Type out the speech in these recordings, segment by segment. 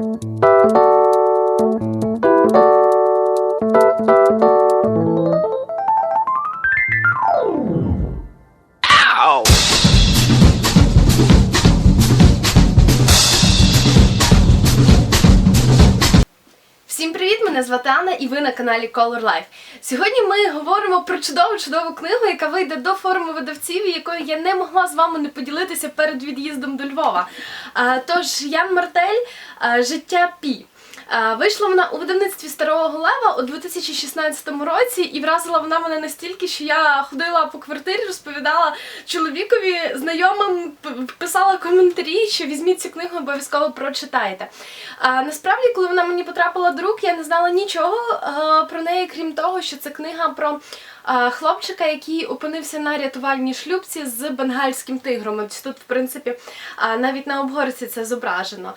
Música Мене звати Анна і ви на каналі Color Life. Сьогодні ми говоримо про чудову чудову книгу, яка вийде до форуму видавців, якою я не могла з вами не поділитися перед від'їздом до Львова. Тож Ян Мартель Життя Пі. А, Вийшла вона у видавництві Старого Лева у 2016 році, і вразила вона мене настільки, що я ходила по квартирі, розповідала чоловікові, знайомим, писала коментарі, що візьміть цю книгу, обов'язково прочитайте. А насправді, коли вона мені потрапила до рук, я не знала нічого про неї, крім того, що це книга про хлопчика, який опинився на рятувальній шлюбці з бенгальським тигром. Ось тут, в принципі, навіть на обгорці це зображено.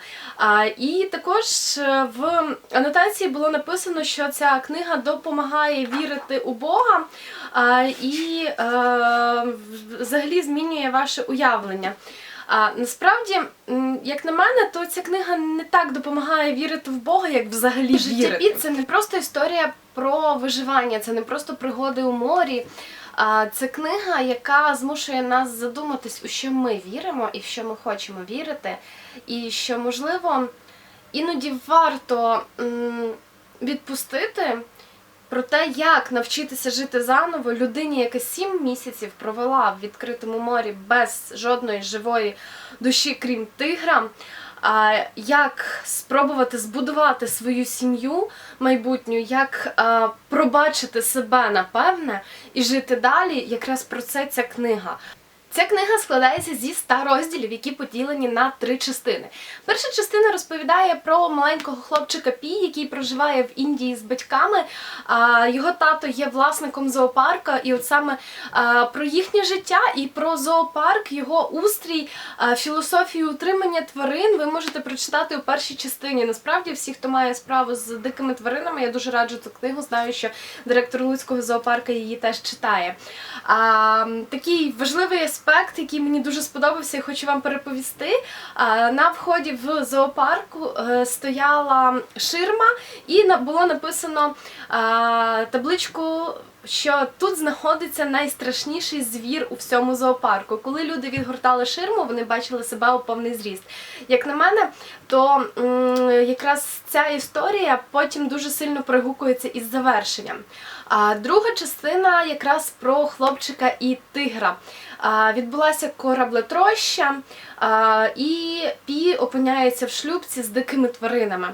І також е, в анотації було написано, що ця книга допомагає вірити у Бога і е, взагалі змінює ваше уявлення. А насправді, як на мене, то ця книга не так допомагає вірити в Бога, як взагалі Життя життя Пі Пі це не просто історія про виживання, це не просто пригоди у морі. А це книга, яка змушує нас задуматись, у що ми віримо і в що ми хочемо вірити, і що можливо іноді варто відпустити про те, як навчитися жити заново людині, яка сім місяців провела в відкритому морі без жодної живої душі, крім тигра. А, як спробувати збудувати свою сім'ю майбутню, як а, пробачити себе напевне і жити далі, якраз про це ця книга. Ця книга складається зі 100 розділів, які поділені на три частини. Перша частина розповідає про маленького хлопчика Пі, який проживає в Індії з батьками. Його тато є власником зоопарка, і от саме про їхнє життя і про зоопарк, його устрій, філософію утримання тварин ви можете прочитати у першій частині. Насправді, всі, хто має справу з дикими тваринами, я дуже раджу цю книгу. Знаю, що директор Луцького зоопарка її теж читає. Такий важливий аспект, який мені дуже сподобався, я хочу вам переповісти. На вході в зоопарку е, стояла ширма, і було написано табличку. Що тут знаходиться найстрашніший звір у всьому зоопарку. Коли люди відгортали ширму, вони бачили себе у повний зріст. Як на мене, то якраз ця історія потім дуже сильно пригукується із завершенням. А друга частина якраз про хлопчика і тигра. Відбулася кораблетроща, і Пі опиняється в шлюбці з дикими тваринами.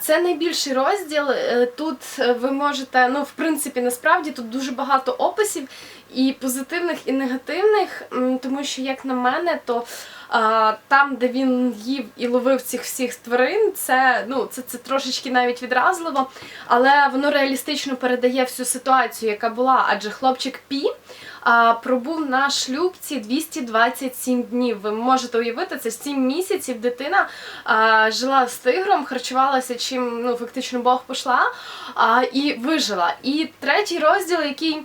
Це найбільший розділ. Е, Тут е, ви можете, ну, в принципі, насправді тут дуже багато описів і позитивних, і негативних, тому що, як на мене, то там, де він їв і ловив цих всіх тварин, це, ну, це, це трошечки навіть відразливо, але воно реалістично передає всю ситуацію, яка була. Адже хлопчик Пі пробув на шлюбці 227 днів. Ви можете уявити, це 7 місяців дитина жила з тигром, харчувалася чим ну, фактично Бог пошла а, і вижила. І третій розділ, який.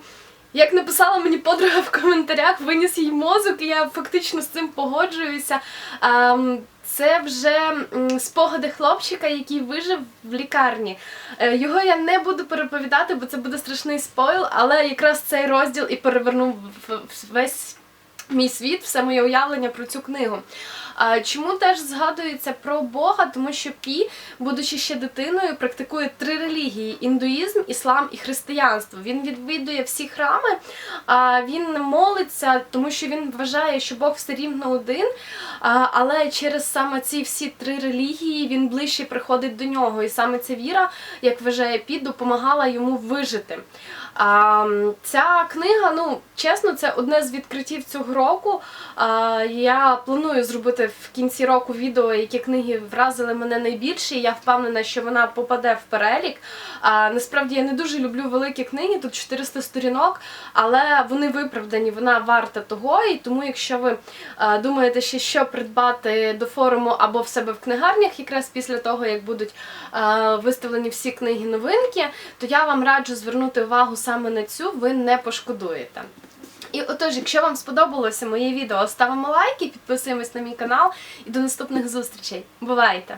Як написала мені подруга в коментарях, виніс їй мозок, і я фактично з цим погоджуюся. Це вже спогади хлопчика, який вижив в лікарні. Е, Його я не буду переповідати, бо це буде страшний спойл, але якраз цей розділ і перевернув весь мій світ, все моє уявлення про цю книгу. Чому теж згадується про Бога? Тому що Пі, будучи ще дитиною, практикує три релігії: індуїзм, іслам і християнство. Він відвідує всі храми, він молиться, тому що він вважає, що Бог все рівно один. Але через саме ці всі три релігії він ближче приходить до нього. І саме ця віра, як вважає Пі, допомагала йому вижити. Ця книга, ну чесно, це одне з відкриттів цього року. Я планую зробити в кінці року відео, які книги вразили мене найбільше. і Я впевнена, що вона попаде в перелік. А, насправді я не дуже люблю великі книги, тут 400 сторінок, але вони виправдані, вона варта того. І тому, якщо ви думаєте, ще що придбати до форуму або в себе в книгарнях, якраз після того, як будуть виставлені всі книги новинки, то я вам раджу звернути увагу саме на цю, ви не пошкодуєте. І отож, якщо вам сподобалося моє відео, ставимо лайки, підписуємось на мій канал і до наступних зустрічей. Бувайте!